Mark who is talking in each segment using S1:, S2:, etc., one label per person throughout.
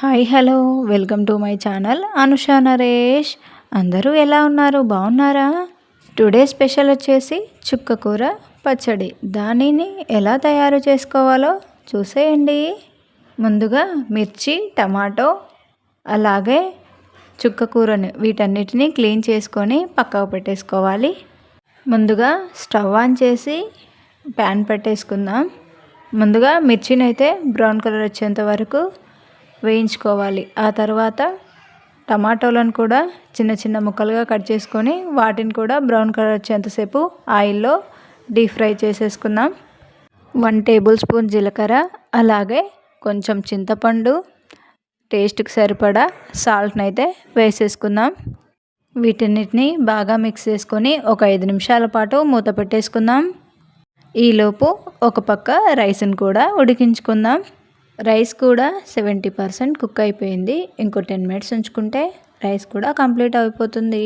S1: Hi hello welcome to my channel Anusha Naresh అందరూ ఎలా ఉన్నారు? బాగున్నారా? టుడే స్పెషల్ వచ్చేసి చుక్క కూర పచ్చడి. దానిని ఎలా తయారు చేసుకోవాలో చూసేయండి. ముందుగా మిర్చి టమాటో అలాగే చుక్క కూరని వీటన్నిటిని క్లీన్ చేసుకొని పక్కకు పెట్టేసుకోవాలి. ముందుగా స్టవ్ ఆన్ చేసి ప్యాన్ పెట్టేసుకుందాం. ముందుగా మిర్చిని అయితే బ్రౌన్ కలర్ వచ్చేంత వరకు వేయించుకోవాలి. ఆ తర్వాత టమాటోలను కూడా చిన్న చిన్న ముక్కలుగా కట్ చేసుకొని వాటిని కూడా బ్రౌన్ కలర్ వచ్చేంతసేపు ఆయిల్లో డీప్ ఫ్రై చేసేసుకుందాం. వన్ టేబుల్ స్పూన్ జీలకర్ర అలాగే కొంచెం చింతపండు టేస్ట్కి సరిపడా సాల్ట్ని అయితే వేసేసుకుందాం. వీటన్నిటిని బాగా మిక్స్ చేసుకొని ఒక ఐదు నిమిషాల పాటు మూత పెట్టేసుకుందాం. ఈలోపు ఒక పక్క రైస్ని కూడా ఉడికించుకుందాం. రైస్ కూడా సెవెంటీ పర్సెంట్ కుక్ అయిపోయింది. ఇంకో టెన్ మినిట్స్ ఉంచుకుంటే రైస్ కూడా కంప్లీట్ అయిపోతుంది.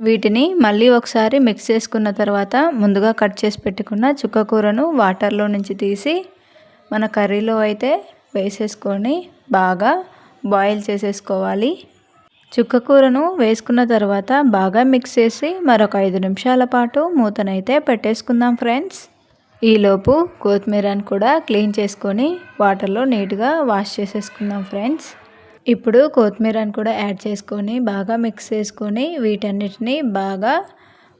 S1: వీటిని మళ్ళీ ఒకసారి మిక్స్ చేసుకున్న తర్వాత ముందుగా కట్ చేసి పెట్టుకున్న చుక్క కూరను వాటర్లో నుంచి తీసి మన కర్రీలో అయితే వేసేసుకొని బాగా బాయిల్ చేసేసుకోవాలి. చుక్క కూరను వేసుకున్న తర్వాత బాగా మిక్స్ చేసి మరొక ఐదు నిమిషాల పాటు మూతనైతే పెట్టేసుకుందాం ఫ్రెండ్స్. ఈలోపు కొత్తిమీరని కూడా క్లీన్ చేసుకొని వాటర్లో నీట్గా వాష్ చేసేసుకుందాం ఫ్రెండ్స్. ఇప్పుడు కొత్తిమీరని కూడా యాడ్ చేసుకొని బాగా మిక్స్ చేసుకొని వీటన్నిటిని బాగా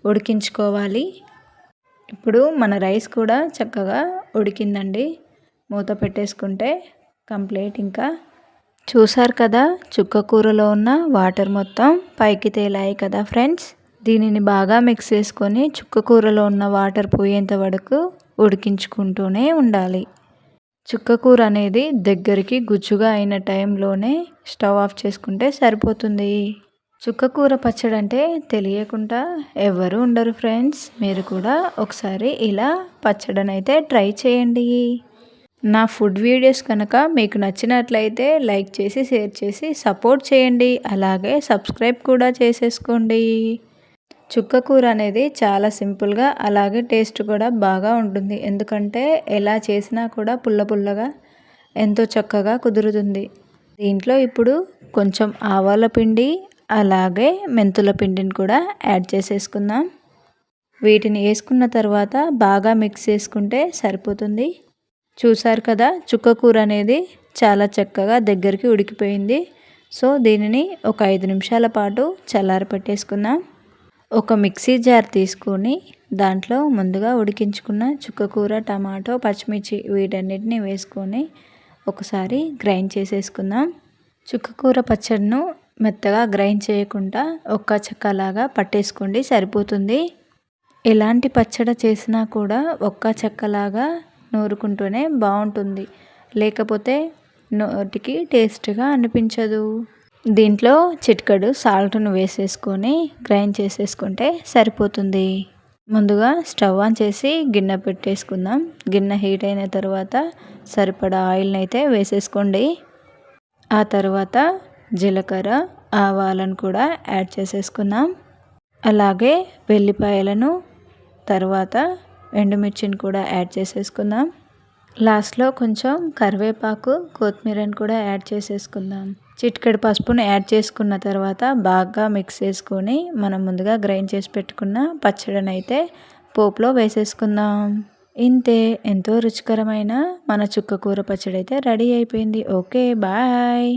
S1: ఉడికించుకోవాలి. ఇప్పుడు మన రైస్ కూడా చక్కగా ఉడికిందండి. మూత పెట్టేసుకుంటే కంప్లీట్ ఇంకా. చూసారు కదా చుక్క కూరలో ఉన్న వాటర్ మొత్తం పైకి తేలాయి కదా ఫ్రెండ్స్. దీనిని బాగా మిక్స్ చేసుకొని చుక్క కూరలో ఉన్న వాటర్ పోయేంత వరకు ఉడికించుకుంటూనే ఉండాలి. చుక్కకూర అనేది దగ్గరికి గుజ్జుగా అయిన టైంలోనే స్టవ్ ఆఫ్ చేసుకుంటే సరిపోతుంది. చుక్కకూర పచ్చడి అంటే తెలియకుండా ఎవరు ఉండరు ఫ్రెండ్స్. మీరు కూడా ఒకసారి ఇలా పచ్చడనైతే ట్రై చేయండి. నా ఫుడ్ వీడియోస్ కనుక మీకు నచ్చినట్లయితే లైక్ చేసి షేర్ చేసి సపోర్ట్ చేయండి. అలాగే సబ్స్క్రైబ్ కూడా చేసేసుకోండి. చుక్క కూర అనేది చాలా సింపుల్గా అలాగే టేస్ట్ కూడా బాగా ఉంటుంది. ఎందుకంటే ఎలా చేసినా కూడా పుల్ల పుల్లగా ఎంతో చక్కగా కుదురుతుంది. దీంట్లో ఇప్పుడు కొంచెం ఆవాల పిండి అలాగే మెంతుల పిండిని కూడా యాడ్ చేసేసుకుందాం. వీటిని వేసుకున్న తర్వాత బాగా మిక్స్ చేసుకుంటే సరిపోతుంది. చూసారు కదా చుక్క కూర అనేది చాలా చక్కగా దగ్గరికి ఉడికిపోయింది. సో దీనిని ఒక ఐదు నిమిషాల పాటు చల్లారి పెట్టేసుకుందాం ఒక మిక్సీ జార్ తీసుకొని దాంట్లో ముందుగా ఉడికించుకున్న చుక్కకూర టమాటో పచ్చిమిర్చి వీటన్నిటిని వేసుకొని ఒకసారి గ్రైండ్ చేసేసుకుందాం. చుక్కకూర పచ్చడిను మెత్తగా గ్రైండ్ చేయకుండా ఒక్క చెక్కలాగా పట్టేసుకోండి సరిపోతుంది. ఎలాంటి పచ్చడి చేసినా కూడా ఒక్క చెక్కలాగా నూరుకుంటూనే బాగుంటుంది. లేకపోతే నోటికి టేస్ట్గా అనిపించదు. దీంట్లో చిట్కడు సాల్ట్ను వేసేసుకొని గ్రైండ్ చేసేసుకుంటే సరిపోతుంది. ముందుగా స్టవ్ ఆన్ చేసి గిన్నె పెట్టేసుకుందాం. గిన్నె హీట్ అయిన తర్వాత సరిపడా ఆయిల్ని అయితే వేసేసుకోండి. ఆ తర్వాత జీలకర్ర ఆవాలను కూడా యాడ్ చేసేసుకుందాం. అలాగే వెల్లిపాయలను తర్వాత ఎండుమిర్చిని కూడా యాడ్ చేసేసుకుందాం. లాస్ట్లో కొంచెం కరివేపాకు కొత్తిమీరని కూడా యాడ్ చేసేసుకుందాం. చిటికెడు పసుపును యాడ్ చేసుకున్న తర్వాత బాగా మిక్స్ చేసుకొని మనం ముందుగా గ్రైండ్ చేసి పెట్టుకున్న పచ్చడిని అయితే పోపులో వేసేసుకుందాం. ఇంతే ఎంతో రుచికరమైన మన చుక్క కూర పచ్చడి అయితే రెడీ అయిపోయింది. Okay bye.